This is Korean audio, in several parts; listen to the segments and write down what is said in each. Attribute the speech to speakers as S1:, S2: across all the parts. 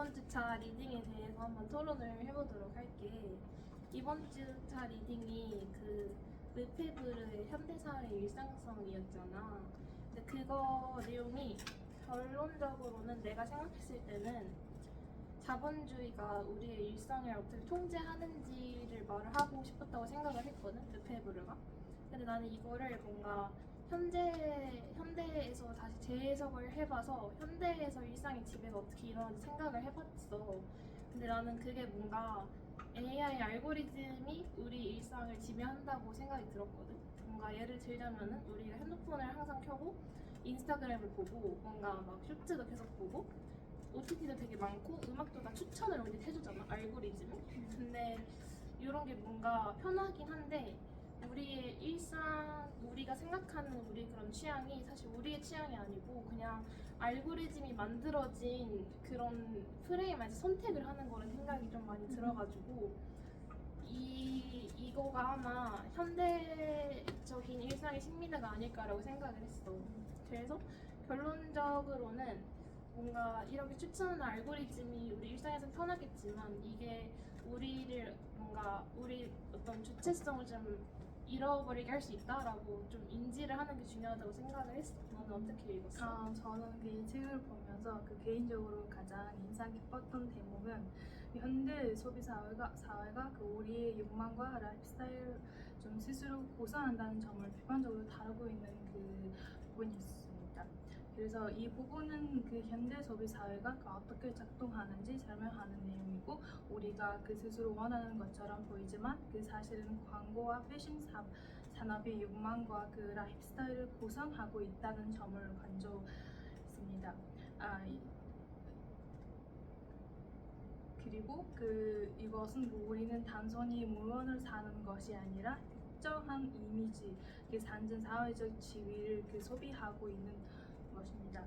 S1: 이번 주 차 리딩에 대해서 한번 토론을 해보도록 할게. 이번 주 차 리딩이 그 르페브르의 현대사회 일상성이었잖아. 근데 그거 내용이 결론적으로는 내가 생각했을 때는 자본주의가 우리의 일상을 어떻게 통제하는지를 말을 하고 싶었다고 생각을 했거든, 르페브르가. 근데 나는 이거를 뭔가 현재 현대에서 다시 재해석을 해봐서 현대에서 일상의 지배가 어떻게 일어나는지 생각을 해봤어. 근데 나는 그게 뭔가 AI 알고리즘이 우리 일상을 지배한다고 생각이 들었거든. 뭔가 예를 들자면은 우리가 핸드폰을 항상 켜고 인스타그램을 보고 뭔가 막 쇼츠도 계속 보고 OTT도 되게 많고 음악도 다 추천을 우리 해주잖아 알고리즘이. 근데 이런 게 뭔가 편하긴 한데 일상, 우리가 생각하는 우리 그런 취향이 사실 우리의 취향이 아니고 그냥 알고리즘이 만들어진 그런 프레임 안에서 선택을 하는 거는 생각이 좀 많이 들어가지고 이 이거가 아마 현대적인 일상의 식미대가 아닐까라고 생각을 했어. 그래서 결론적으로는 뭔가 이렇게 추천하는 알고리즘이 우리 일상에서 편하겠지만 이게 우리를 뭔가 우리 어떤 주체성을 좀 잃어버리게 할 수 있다라고 좀 인지를 하는 게 중요하다고 생각을 했어. 너는 어떻게 읽었어?
S2: 아, 저는 그이 책을 보면서 그 개인적으로 가장 인상 깊었던 대목은 현대 소비 사회가 사회가 그 우리의 욕망과 라이프 스타일 좀 스스로 고사한다는 점을 비판적으로 다루고 있는 그 부분이었습니다. 그래서 이 부분은 그 현대 소비 사회가 그 어떻게 작동하는지 설명하는 내용이고 우리가 그 스스로 원하는 것처럼 보이지만 그 사실은 광고와 패션 사, 산업의 욕망과 그 라이프 스타일을 구성하고 있다는 점을 강조했습니다. 아, 이- 그리고 그 이것은 우리는 단순히 물건을 사는 것이 아니라 특정한 이미지, 그 산진 사회적 지위를 그 소비하고 있는 것입니다.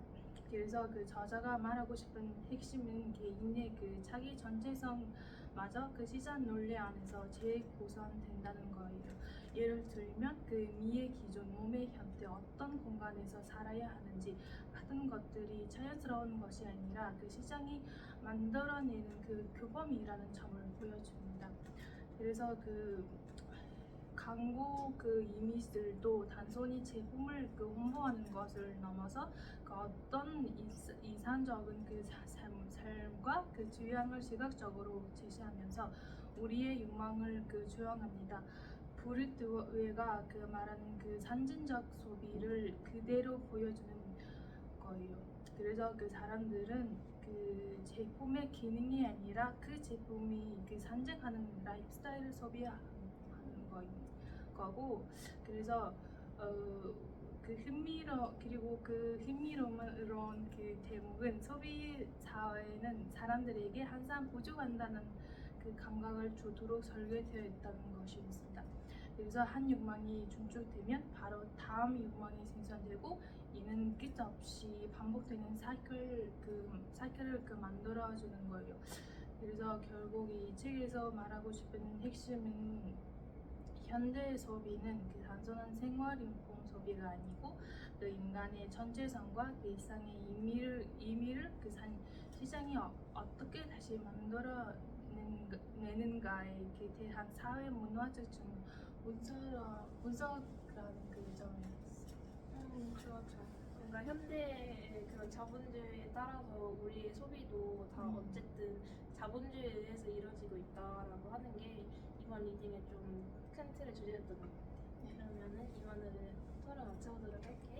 S2: 그래서 그 저자가 말하고 싶은 핵심은 개인의 그 자기 전체성마저 그 시장 논리 안에서 재구성된다는 거예요. 예를 들면 그 미의 기존 몸의 형태 어떤 공간에서 살아야 하는지 같은 것들이 자연스러운 것이 아니라 그 시장이 만들어내는 그 규범이라는 점을 보여줍니다. 그래서 그 광고 그 이미지들도 단순히 제품을 그 홍보하는 것을 넘어서 그 어떤 이상적인 그 삶과 그 주양을 시각적으로 제시하면서 우리의 욕망을 그 조영합니다. 브리트웨가 그 말하는 그 산진적 소비를 그대로 보여주는 거예요. 그래서 그 사람들은 그 제품의 기능이 아니라 그 제품이 그 산증하는 라이프 스타일을 소비하는 거인 거고 그래서 어 그 흥미로 그리고 그 흥미로운 그 대목은 소비 사회는 사람들에게 항상 부족한다는 그 감각을 주도록 설계되어 있다는 것이 있습니다. 그래서 한 욕망이 중축되면 바로 다음 욕망이 생산되고 이는 끝없이 반복되는 사이클 그 사이클을 그 만들어주는 거예요. 그래서 결국 이 책에서 말하고 싶은 핵심은 현대 소비는 그 단순한 생활용품 소비가 아니고 그 인간의 전체성과 그 일상의 의미를 의미를 그 산, 시장이 어, 어떻게 다시 만들어 내는가에 그 대한 사회 문화적 좀 분석 분석이라는 그 점이었어요.
S1: 음, 좋아, 좋아. 뭔가 현대의 그런 자본주의에 따라서 우리의 소비도 다
S2: 음.
S1: 어쨌든 자본주의에 의해서 이루어지고 있다라고 하는 게 이번 리딩의 좀 큰 틀을 주셨던 것 같아요. 그러면은 이만을 토론 마쳐보도록 할게요.